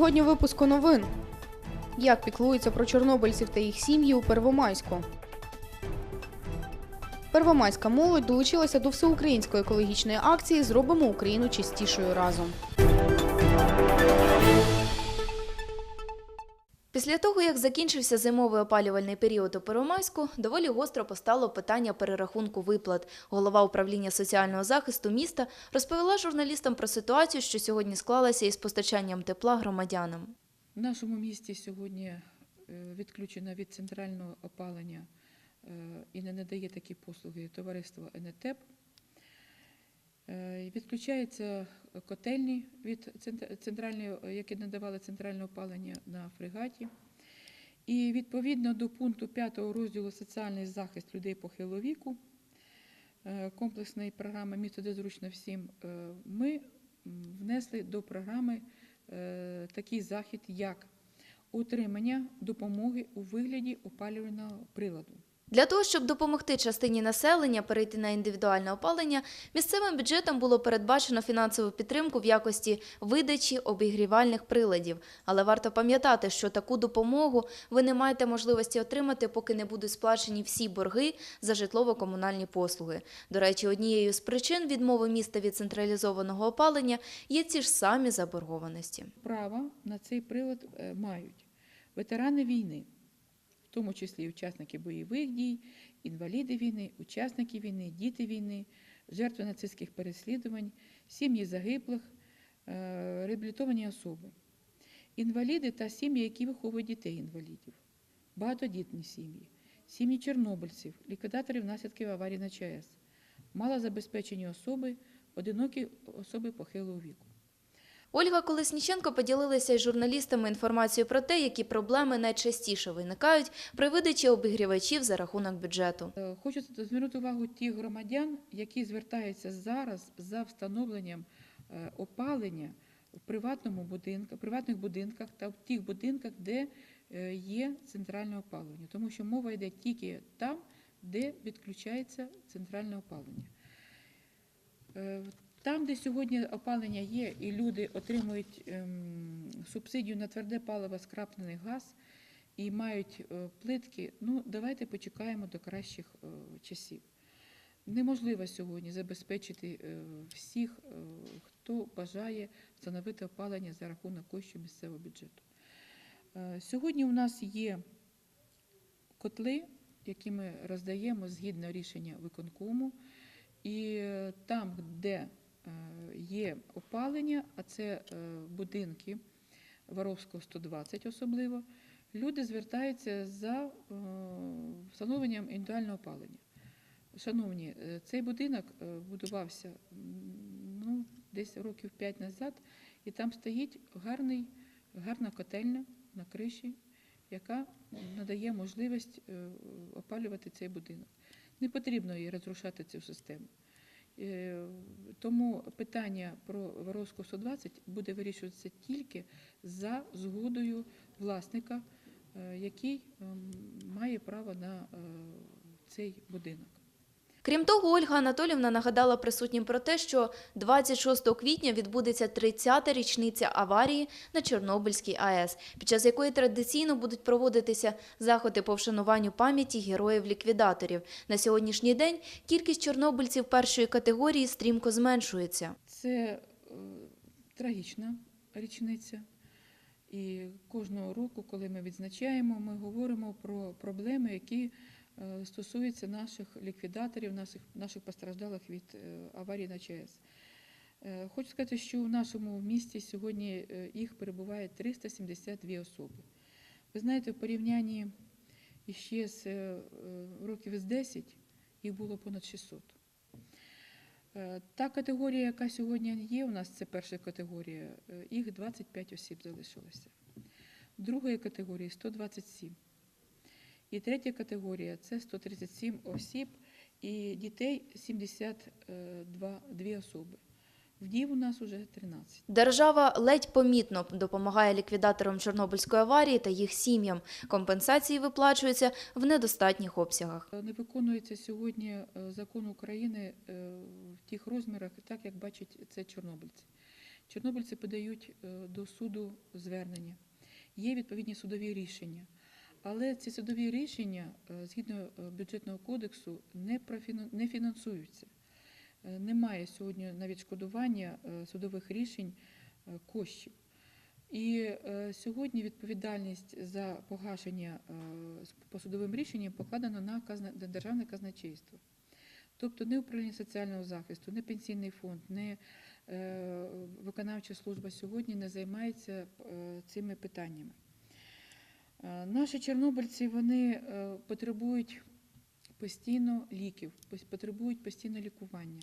Сьогодні випуску новин. Як піклуються про чорнобильців та їх сім'ї у Первомайську. Первомайська молодь долучилася до всеукраїнської екологічної акції Зробимо Україну чистішою разом. Після того, як закінчився зимовий опалювальний період у Первомайську, доволі гостро постало питання перерахунку виплат. Голова управління соціального захисту міста розповіла журналістам про ситуацію, що сьогодні склалася із постачанням тепла громадянам. В нашому місті сьогодні е, відключено від центрального опалення е, і не надає такі послуги товариство ЕНЕТЕП. Е, Відключаються котельні від центр- центральної, які надавали центральне опалення на фрегаті. І відповідно до пункту 5 розділу Соціальний захист людей похилого віку е, комплексної програми Місто де зручно всім, е, ми внесли до програми такий захід, як утримання допомоги у вигляді опалювального приладу. Для того, щоб допомогти частині населення перейти на індивідуальне опалення, місцевим бюджетом було передбачено фінансову підтримку в якості видачі обігрівальних приладів. Але варто пам'ятати, що таку допомогу ви не маєте можливості отримати, поки не будуть сплачені всі борги за житлово-комунальні послуги. До речі, однією з причин відмови міста від централізованого опалення є ці ж самі заборгованості. Право на цей прилад е, мають ветерани війни, в тому числі учасники бойових дій, інваліди війни, учасники війни, діти війни, жертви нацистських переслідувань, сім'ї загиблих, е, реабілітовані особи, інваліди та сім'ї, які виховують дітей інвалідів, багатодітні сім'ї, сім'ї чорнобильців, ліквідаторів наслідків аварії на ЧАЕС, малозабезпечені особи, одинокі особи похилого віку. Ольга Колесніченко поділилася із журналістами інформацією про те, які проблеми найчастіше виникають при видачі обігрівачів за рахунок бюджету. Е, Хочу звернути увагу тих громадян, які звертаються зараз за встановленням е, опалення в приватному будинку, приватних будинках та в тих будинках, де е, є центральне опалення, тому що мова йде тільки там, де відключається центральне опалення. Там, де сьогодні опалення є, і люди отримують ем, субсидію на тверде паливо, скраплений газ і мають е, плитки, ну давайте почекаємо до кращих е, часів. Неможливо сьогодні забезпечити е, всіх, хто бажає встановити опалення за рахунок коштів місцевого бюджету. Сьогодні у нас є котли, які ми роздаємо згідно рішення виконкому, і там, де є опалення, а це е, будинки Воровського 120 особливо, люди звертаються за е, встановленням індивідуального опалення. Шановні, е, цей будинок е, будувався ну, десь років 5 назад, і там стоїть гарний, гарна котельня на криші, яка надає можливість е, опалювати цей будинок. Не потрібно її розрушати цю систему. Е, Тому питання про Воровську 120 буде вирішуватися тільки за згодою власника, е, який ем, має право на е, цей будинок. Крім того, Ольга Анатолівна нагадала присутнім про те, що 26 квітня відбудеться 30-та річниця аварії на Чорнобильській АЕС, під час якої традиційно будуть проводитися заходи по вшануванню пам'яті героїв-ліквідаторів. На сьогоднішній день кількість чорнобильців першої категорії стрімко зменшується. Це е, трагічна річниця. І кожного року, коли ми відзначаємо, ми говоримо про проблеми, які е, стосуються наших ліквідаторів, наших, наших постраждалих від е, аварії на ЧАЕС. Е, Хочу сказати, що в нашому місті сьогодні їх перебуває 372 особи. Ви знаєте, в порівнянні іще з років з 10 їх було понад 600. Е, Та категорія, яка сьогодні є, у нас це перша категорія, їх 25 осіб залишилося. Другої категорії 127. І третя категорія це 137 осіб і дітей 72 дві особи. Вдів у нас уже 13. Держава ледь помітно допомагає ліквідаторам Чорнобильської аварії та їх сім'ям. Компенсації виплачуються в недостатніх обсягах. Не виконується сьогодні е, закон України е, в тих розмірах, так як бачать це чорнобильці. чорнобильці подають е, до суду звернення. Є відповідні судові рішення. Але ці судові рішення, е, згідно е, бюджетного кодексу, не, фінансуються. Е, Немає сьогодні на відшкодування судових рішень коштів. І сьогодні відповідальність за погашення по судовим рішенням покладена на державне казначейство. Тобто не управління соціального захисту, не пенсійний фонд, не виконавча служба сьогодні не займається цими питаннями. Е, Наші чорнобильці вони е, потребують постійно ліків, потребують постійно лікування,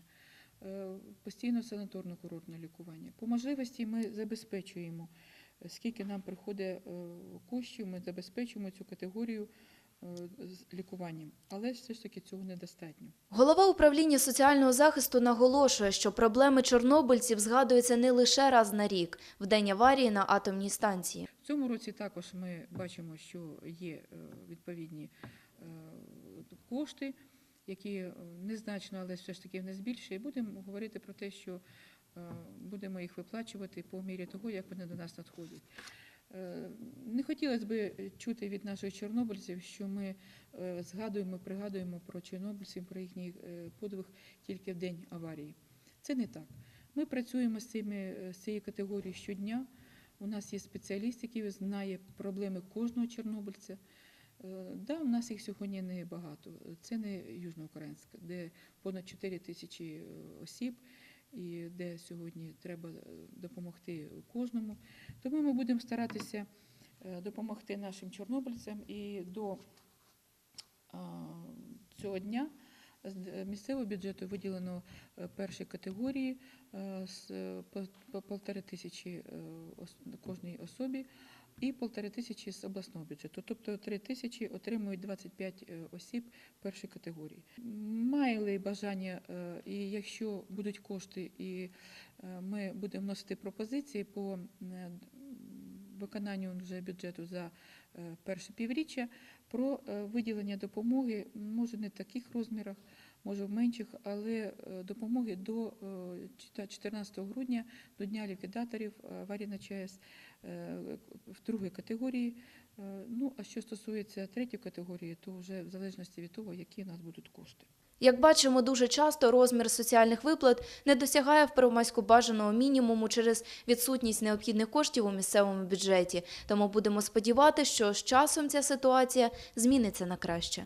е, постійно санаторно-курортне лікування. По можливості ми забезпечуємо, скільки нам приходить коштів, ми забезпечуємо цю категорію лікуванням. Але все ж таки цього недостатньо. Голова управління соціального захисту наголошує, що проблеми чорнобильців згадуються не лише раз на рік, в день аварії на атомній станції. В цьому році також ми бачимо, що є е, відповідні е, кошти, які е, незначно, але все ж таки не збільшує. Будемо говорити про те, що е, будемо їх виплачувати по мірі того, як вони до нас надходять. Е, Не хотілося б чути від наших чорнобильців, що ми е, згадуємо, пригадуємо про чорнобильців, про їхній е, подвиг тільки в день аварії. Це не так. Ми працюємо з, цими, з цією категорією щодня. У нас є спеціаліст, який знає проблеми кожного чорнобильця. Да, у нас їх сьогодні не багато. Це не Южноукраїнськ, де понад 4 тисячі осіб, і де сьогодні треба е, допомогти кожному. Тому ми будемо старатися е, допомогти нашим чорнобильцям і до цього дня з місцевого бюджету виділено е, перші категорії е, з е, по- по полтори тисячі е, кожній особі і полтори тисячі з обласного бюджету. Тобто три тисячі отримують 25 е, осіб першої категорії. Мали бажання, е, і якщо будуть кошти, і е, ми будемо вносити пропозиції по виконанню вже бюджету за перше півріччя про виділення допомоги, може не в таких розмірах, може в менших, але е, допомоги до е, 14 грудня, до Дня ліквідаторів аварії на ЧАЕС е, в другій категорії. Е, Ну, а що стосується третьої категорії, то вже в залежності від того, які у нас будуть кошти. Як бачимо, дуже часто розмір соціальних виплат не досягає в Первомайську бажаного мінімуму через відсутність необхідних коштів у місцевому бюджеті. Тому будемо сподіватися, що з часом ця ситуація зміниться на краще.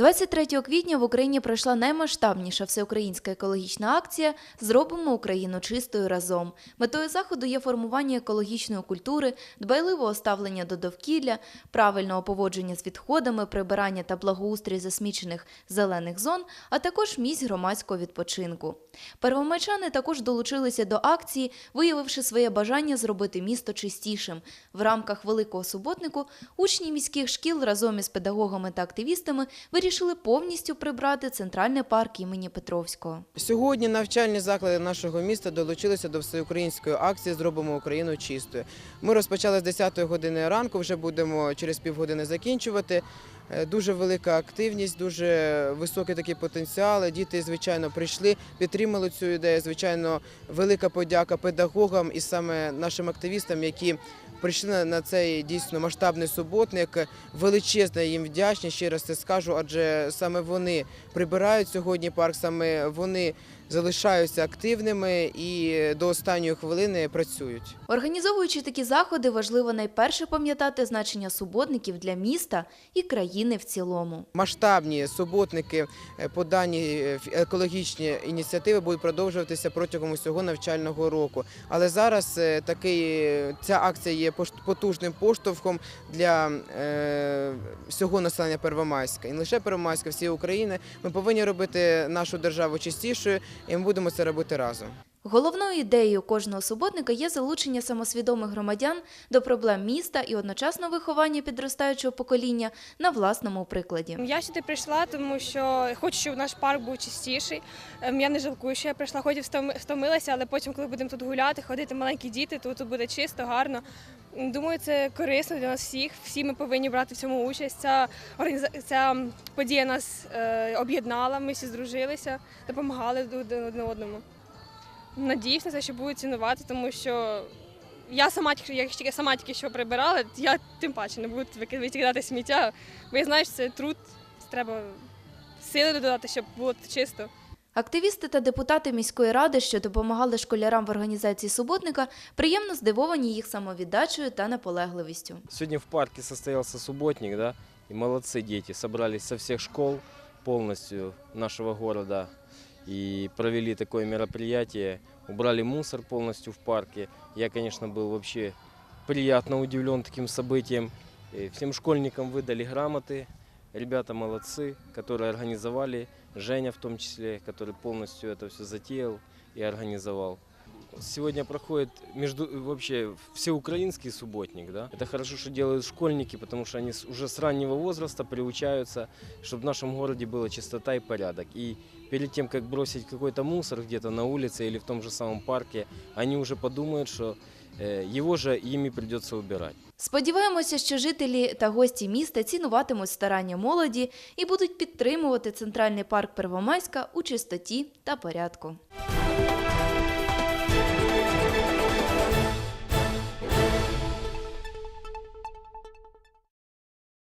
23 квітня в Україні пройшла наймасштабніша всеукраїнська екологічна акція Зробимо Україну чистою разом. Метою заходу є формування екологічної культури, дбайливого ставлення до довкілля, правильного поводження з відходами, прибирання та благоустрій засмічених зелених зон, а також місць громадського відпочинку. Первомайчани також долучилися до акції, виявивши своє бажання зробити місто чистішим. В рамках великого суботнику учні міських шкіл разом із педагогами та активістами вирішили повністю прибрати центральний парк імені Петровського. Сьогодні навчальні заклади нашого міста долучилися до всеукраїнської акції Зробимо Україну чистою. Ми розпочали з 10-ї години ранку, вже будемо через півгодини закінчувати. Е, Дуже велика активність, дуже високий такий потенціал. Діти, звичайно, прийшли, підтримали цю ідею. Звичайно, велика подяка педагогам і саме нашим активістам, які прийшли на- цей дійсно масштабний суботник. Величезна їм вдячність, ще раз це скажу, адже саме вони прибирають сьогодні парк, саме вони залишаються активними і до останньої хвилини працюють. Організовуючи такі заходи, важливо найперше пам'ятати значення суботників для міста і країни в цілому. Масштабні суботники е, по дані е, екологічні ініціативи будуть продовжуватися протягом усього навчального року. Але зараз е, такий ця акція є потужним поштовхом для е, всього населення Первомайська. І не лише Первомайська, всієї України. Ми повинні робити нашу державу чистішою, і ми будемо це робити разом. Головною ідеєю кожного суботника є залучення самосвідомих громадян до проблем міста і одночасно виховання підростаючого покоління на власному прикладі. Я сюди прийшла, тому що хочу, щоб наш парк був чистіший. Ем, Я не жалкую, що я прийшла, хоч втомилася, але потім, коли будемо тут гуляти, ходити маленькі діти, то тут буде чисто, гарно. Думаю, це корисно для нас всіх. Всі ми повинні брати в цьому участь. Ця, ця подія нас е, об'єднала, ми всі здружилися, допомагали одне одному. Надіюсь на те, що будуть цінувати, тому що я сама, тільки- я сама тільки що прибирала, я тим паче не буду вики- викидати сміття, бо я знаю, що це труд, треба сили додати, щоб було чисто. Активісти та депутати міської ради, що допомагали школярам в організації суботника, приємно здивовані їх самовіддачею та наполегливістю. Сегодня в парке состоялся субботник, да, и молодцы дети, собрались со всех школ полностью нашего города и провели такое мероприятие, убрали мусор полностью в парке. Я, конечно, был вообще приятно удивлен таким событием. И всем школьникам выдали грамоты, ребята молодцы, которые организовали, Женя в том числе, который полностью это все затеял и организовал. Сегодня проходит между, вообще всеукраинский субботник. Да? Это хорошо, что делают школьники, потому что они с- уже с раннего возраста приучаются, чтобы в нашем городе была чистота и порядок. И перед тем, как бросить какой-то мусор где-то на улице или в том же самом парке, они уже подумают, что э, его же ими придется убирать. Сподіваємося, що жителі та гості міста цінуватимуть старання молоді і будуть підтримувати центральний парк Первомайська у чистоті та порядку.